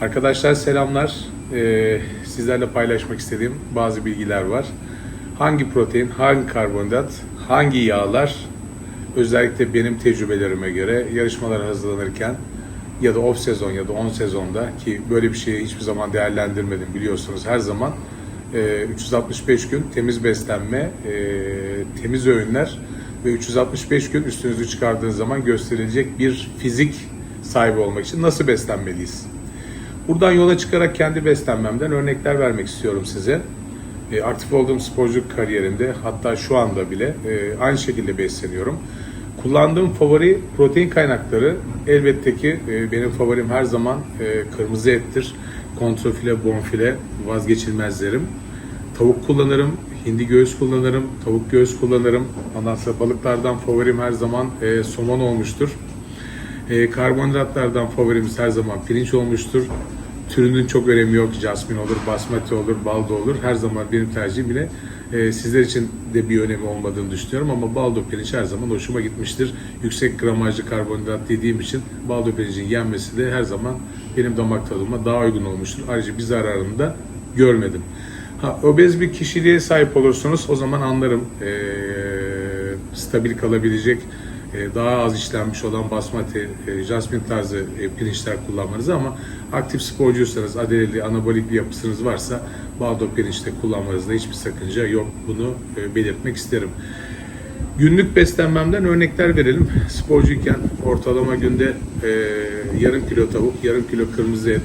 Arkadaşlar selamlar. Ee, sizlerle paylaşmak istediğim bazı bilgiler var. Hangi protein, hangi karbonhidrat, hangi yağlar özellikle benim tecrübelerime göre yarışmalara hazırlanırken ya da off sezon ya da on sezonda ki böyle bir şeyi hiçbir zaman değerlendirmedim biliyorsunuz her zaman e, 365 gün temiz beslenme, e, temiz öğünler ve 365 gün üstünüzü çıkardığınız zaman gösterilecek bir fizik sahibi olmak için nasıl beslenmeliyiz? Buradan yola çıkarak kendi beslenmemden örnekler vermek istiyorum size. E, aktif olduğum sporculuk kariyerimde hatta şu anda bile e, aynı şekilde besleniyorum. Kullandığım favori protein kaynakları elbette ki e, benim favorim her zaman e, kırmızı ettir. Kontrafile, bonfile vazgeçilmezlerim. Tavuk kullanırım, hindi göğüs kullanırım, tavuk göğüs kullanırım. Ondan balıklardan favorim her zaman e, somon olmuştur. E, karbonhidratlardan favorimiz her zaman pirinç olmuştur. Türünün çok önemi yok. Jasmin olur, basmati olur, baldo olur. Her zaman benim tercihim yine e, sizler için de bir önemi olmadığını düşünüyorum ama baldo pirinç her zaman hoşuma gitmiştir. Yüksek gramajlı karbonhidrat dediğim için baldo pirincin yenmesi de her zaman benim damak tadıma daha uygun olmuştur. Ayrıca bir zararını da görmedim. Ha, obez bir kişiliğe sahip olursunuz o zaman anlarım. E, stabil kalabilecek daha az işlenmiş olan basmati, e, jasmin tarzı e, pirinçler kullanmanızı ama aktif sporcuysanız, adeleli, anabolik bir yapısınız varsa baldo pirinçte kullanmanızda hiçbir sakınca yok. Bunu e, belirtmek isterim. Günlük beslenmemden örnekler verelim. Sporcuyken ortalama günde e, yarım kilo tavuk, yarım kilo kırmızı et,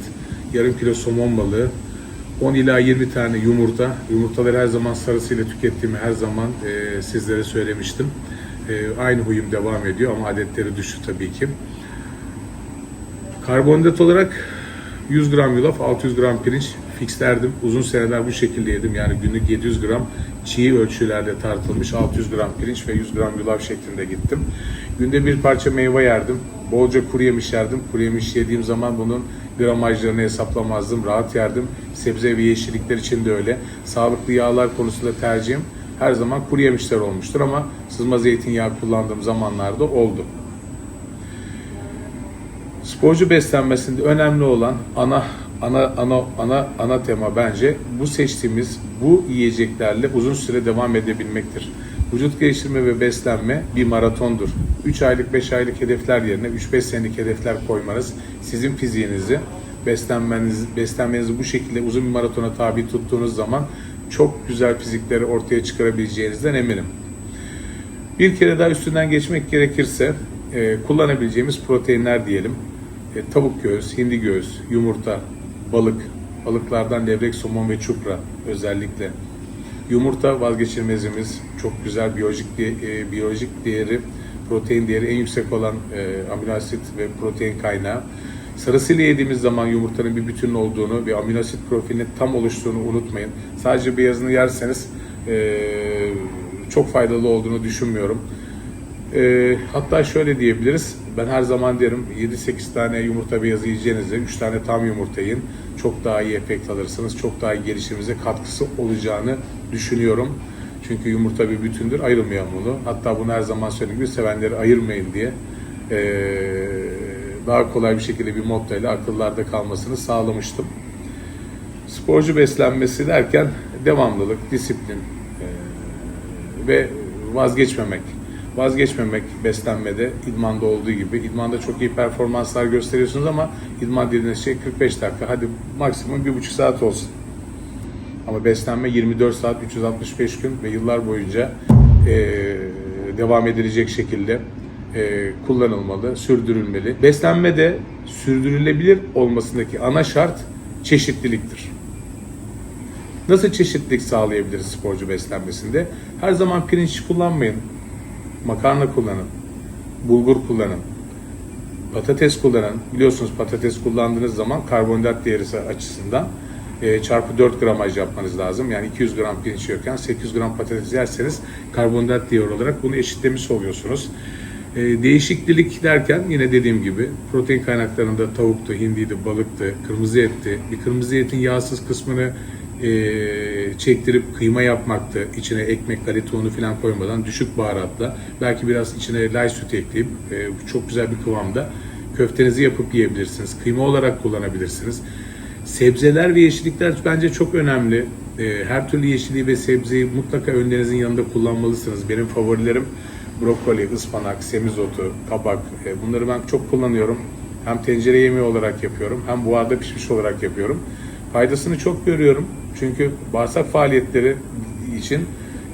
yarım kilo somon balığı, 10 ila 20 tane yumurta. Yumurtaları her zaman sarısıyla tükettiğimi her zaman e, sizlere söylemiştim. E, aynı huyum devam ediyor ama adetleri düştü tabii ki. Karbonhidrat olarak 100 gram yulaf, 600 gram pirinç fixlerdim. Uzun seneler bu şekilde yedim. Yani günlük 700 gram çiğ ölçülerde tartılmış 600 gram pirinç ve 100 gram yulaf şeklinde gittim. Günde bir parça meyve yerdim. Bolca kuru yemiş yerdim. Kuru yemiş yediğim zaman bunun gramajlarını hesaplamazdım. Rahat yerdim. Sebze ve yeşillikler için de öyle. Sağlıklı yağlar konusunda tercihim her zaman kuru yemişler olmuştur ama sızma zeytinyağı kullandığım zamanlarda oldu. Sporcu beslenmesinde önemli olan ana ana ana ana ana tema bence bu seçtiğimiz bu yiyeceklerle uzun süre devam edebilmektir. Vücut geliştirme ve beslenme bir maratondur. 3 aylık 5 aylık hedefler yerine 3-5 senelik hedefler koymanız sizin fiziğinizi beslenmeniz beslenmenizi bu şekilde uzun bir maratona tabi tuttuğunuz zaman çok güzel fizikleri ortaya çıkarabileceğinizden eminim. Bir kere daha üstünden geçmek gerekirse e, kullanabileceğimiz proteinler diyelim. E, tavuk göğüs, hindi göğüs, yumurta, balık, balıklardan levrek, somon ve çupra özellikle. Yumurta vazgeçilmezimiz. Çok güzel biyolojik e, biyolojik değeri, protein değeri en yüksek olan e, amino asit ve protein kaynağı. Sarısıyla yediğimiz zaman yumurtanın bir bütün olduğunu ve amino asit profilinin tam oluştuğunu unutmayın. Sadece beyazını yerseniz e, çok faydalı olduğunu düşünmüyorum. E, hatta şöyle diyebiliriz. Ben her zaman derim 7-8 tane yumurta beyazı yiyeceğinizde 3 tane tam yumurta yiyin. Çok daha iyi efekt alırsınız. Çok daha iyi gelişiminize katkısı olacağını düşünüyorum. Çünkü yumurta bir bütündür. Ayırmayalım bunu. Hatta bunu her zaman söylediğim gibi sevenleri ayırmayın diye e, daha kolay bir şekilde bir motto ile akıllarda kalmasını sağlamıştım. Sporcu beslenmesi derken devamlılık, disiplin e, ve vazgeçmemek. Vazgeçmemek beslenmede, idmanda olduğu gibi. İdmanda çok iyi performanslar gösteriyorsunuz ama idman dediğiniz şey 45 dakika. Hadi maksimum 1,5 saat olsun. Ama beslenme 24 saat, 365 gün ve yıllar boyunca e, devam edilecek şekilde e, kullanılmalı, sürdürülmeli. Beslenmede sürdürülebilir olmasındaki ana şart çeşitliliktir. Nasıl çeşitlilik sağlayabiliriz sporcu beslenmesinde? Her zaman pirinç kullanmayın. Makarna kullanın. Bulgur kullanın. Patates kullanın. Biliyorsunuz patates kullandığınız zaman karbonhidrat değeri açısından e, çarpı 4 gramaj yapmanız lazım. Yani 200 gram pirinç yiyorken 800 gram patates yerseniz karbonhidrat değeri olarak bunu eşitlemiş oluyorsunuz. E, değişiklik derken yine dediğim gibi protein kaynaklarında tavuktu, hindiydi, balıktı, kırmızı etti. Bir kırmızı etin yağsız kısmını e, çektirip kıyma yapmaktı. İçine ekmek, galeta unu falan koymadan düşük baharatla belki biraz içine lay süt ekleyip e, çok güzel bir kıvamda köftenizi yapıp yiyebilirsiniz. Kıyma olarak kullanabilirsiniz. Sebzeler ve yeşillikler bence çok önemli. Ee, Her türlü yeşilliği ve sebzeyi mutlaka önlerinizin yanında kullanmalısınız. Benim favorilerim brokoli, ıspanak, semizotu, kabak. Ee, Bunları ben çok kullanıyorum. Hem tencere yemeği olarak yapıyorum hem buharda pişmiş olarak yapıyorum. Faydasını çok görüyorum. Çünkü bağırsak faaliyetleri için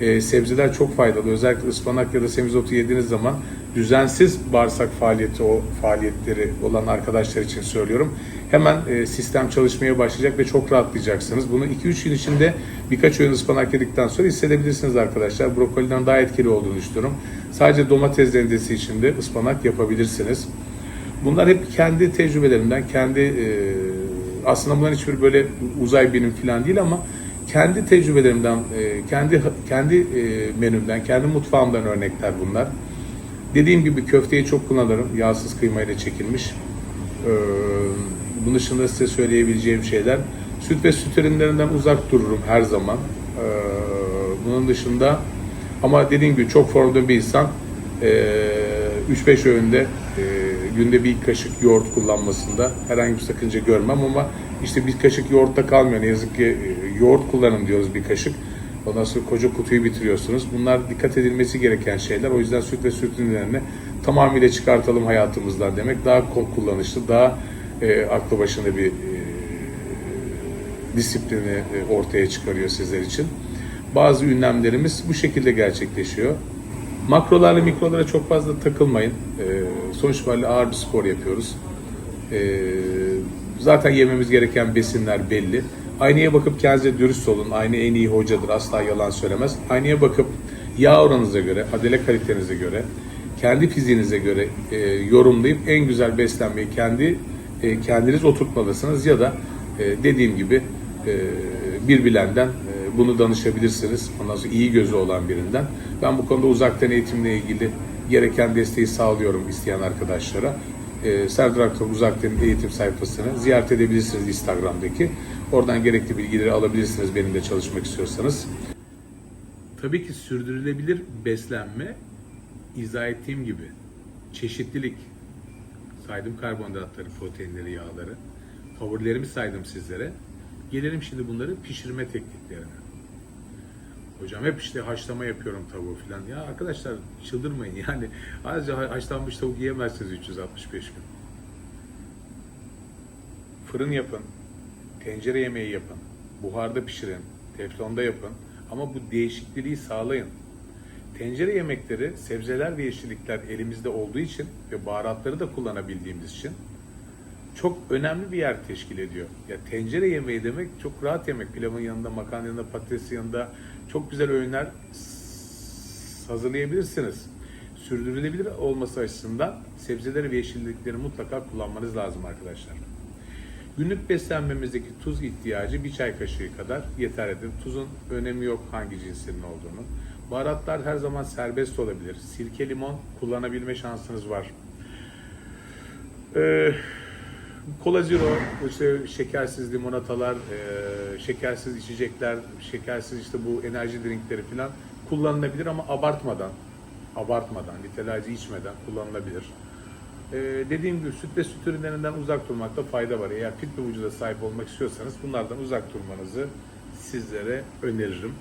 e, sebzeler çok faydalı. Özellikle ıspanak ya da semizotu yediğiniz zaman düzensiz bağırsak faaliyeti o faaliyetleri olan arkadaşlar için söylüyorum. Hemen e, sistem çalışmaya başlayacak ve çok rahatlayacaksınız. Bunu 2-3 yıl içinde birkaç öğün ıspanak yedikten sonra hissedebilirsiniz arkadaşlar. Brokoliden daha etkili olduğunu düşünüyorum. Sadece domates rendesi içinde ıspanak yapabilirsiniz. Bunlar hep kendi tecrübelerimden, kendi e, aslında bunların hiçbir böyle uzay bilim falan değil ama kendi tecrübelerimden, e, kendi kendi e, menümden, kendi mutfağımdan örnekler bunlar. Dediğim gibi köfteyi çok kullanırım. Yağsız kıymayla çekilmiş. Ee, bunun dışında size söyleyebileceğim şeyler. Süt ve süt ürünlerinden uzak dururum her zaman. Ee, bunun dışında ama dediğim gibi çok formda bir insan ee, 3-5 öğünde ee, günde bir kaşık yoğurt kullanmasında herhangi bir sakınca görmem ama işte bir kaşık yoğurtta kalmıyor. Ne yazık ki yoğurt kullanın diyoruz bir kaşık. Ondan sonra koca kutuyu bitiriyorsunuz. Bunlar dikkat edilmesi gereken şeyler. O yüzden süt ve süt ürünlerini tamamıyla çıkartalım hayatımızdan demek daha kullanışlı, daha e, aklı başında bir e, disiplini e, ortaya çıkarıyor sizler için. Bazı ünlemlerimiz bu şekilde gerçekleşiyor. Makrolarla mikrolara çok fazla takılmayın. E, sonuç itibariyle ağır bir spor yapıyoruz. E, zaten yememiz gereken besinler belli. Aynaya bakıp kendinize dürüst olun. Aynı en iyi hocadır. Asla yalan söylemez. Aynaya bakıp yağ oranınıza göre, adele kalitenize göre, kendi fiziğinize göre e, yorumlayıp en güzel beslenmeyi kendi e, kendiniz oturtmalısınız ya da e, dediğim gibi e, bir bilenden e, bunu danışabilirsiniz. Ondan sonra iyi gözü olan birinden. Ben bu konuda uzaktan eğitimle ilgili gereken desteği sağlıyorum isteyen arkadaşlara. E, Serdar Aktor Uzaktan Eğitim sayfasını ziyaret edebilirsiniz Instagram'daki. Oradan gerekli bilgileri alabilirsiniz benimle çalışmak istiyorsanız. Tabii ki sürdürülebilir beslenme izah ettiğim gibi çeşitlilik saydım karbonhidratları, proteinleri, yağları. Favorilerimi saydım sizlere. Gelelim şimdi bunları pişirme tekniklerine. Hocam hep işte haşlama yapıyorum tavuğu falan. Ya arkadaşlar çıldırmayın yani. Ha- haşlanmış tavuk yiyemezsiniz 365 gün. Fırın yapın, tencere yemeği yapın, buharda pişirin, teflonda yapın. Ama bu değişikliği sağlayın. Tencere yemekleri, sebzeler ve yeşillikler elimizde olduğu için ve baharatları da kullanabildiğimiz için çok önemli bir yer teşkil ediyor. Ya tencere yemeği demek çok rahat yemek. Pilavın yanında, makarnanın yanında, patatesin yanında çok güzel öğünler hazırlayabilirsiniz. Sürdürülebilir olması açısından sebzeleri ve yeşillikleri mutlaka kullanmanız lazım arkadaşlar. Günlük beslenmemizdeki tuz ihtiyacı bir çay kaşığı kadar yeterlidir. Tuzun önemi yok hangi cinsinin olduğunu. Baharatlar her zaman serbest olabilir. Sirke, limon kullanabilme şansınız var. Ee, Kola Zero, işte şekersiz limonatalar, e, şekersiz içecekler, şekersiz işte bu enerji drinkleri falan kullanılabilir ama abartmadan, abartmadan, nitelerce içmeden kullanılabilir. E, dediğim gibi süt ve süt ürünlerinden uzak durmakta fayda var. Eğer fit bir vücuda sahip olmak istiyorsanız bunlardan uzak durmanızı sizlere öneririm.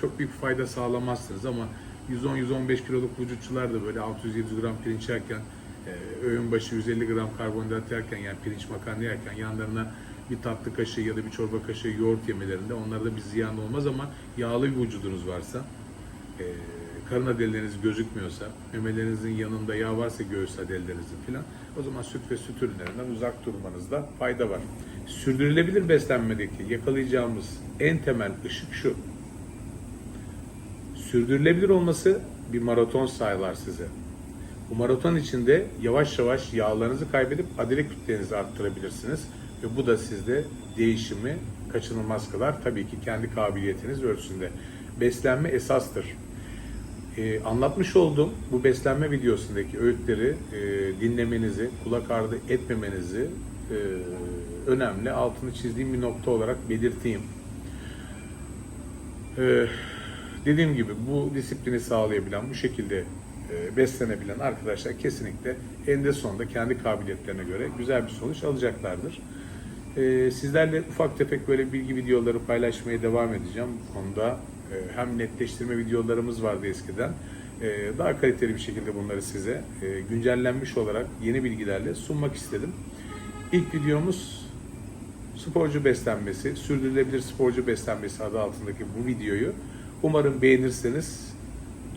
Çok büyük fayda sağlamazsınız ama 110-115 kiloluk vücutçular da böyle 600-700 gram pirinç yerken e, öğün başı 150 gram karbonhidrat yerken yani pirinç makarna yerken yanlarına bir tatlı kaşığı ya da bir çorba kaşığı yoğurt yemelerinde onlarda bir ziyan olmaz ama yağlı bir vücudunuz varsa e, karın adalleriniz gözükmüyorsa, memelerinizin yanında yağ varsa göğüs adallerinizin filan o zaman süt ve süt ürünlerinden uzak durmanızda fayda var. Sürdürülebilir beslenmedeki yakalayacağımız en temel ışık şu. Sürdürülebilir olması bir maraton sağlar size. Bu maraton içinde yavaş yavaş yağlarınızı kaybedip adile kütlenizi arttırabilirsiniz. Ve bu da sizde değişimi kaçınılmaz kılar. Tabii ki kendi kabiliyetiniz ölçüsünde. Beslenme esastır. Ee, anlatmış olduğum bu beslenme videosundaki öğütleri e, dinlemenizi, kulak ardı etmemenizi e, önemli. Altını çizdiğim bir nokta olarak belirteyim. Ee, dediğim gibi bu disiplini sağlayabilen, bu şekilde beslenebilen arkadaşlar kesinlikle eninde sonunda kendi kabiliyetlerine göre güzel bir sonuç alacaklardır. E, sizlerle ufak tefek böyle bilgi videoları paylaşmaya devam edeceğim. Bu konuda e, hem netleştirme videolarımız vardı eskiden. E, daha kaliteli bir şekilde bunları size e, güncellenmiş olarak yeni bilgilerle sunmak istedim. İlk videomuz sporcu beslenmesi, sürdürülebilir sporcu beslenmesi adı altındaki bu videoyu umarım beğenirseniz.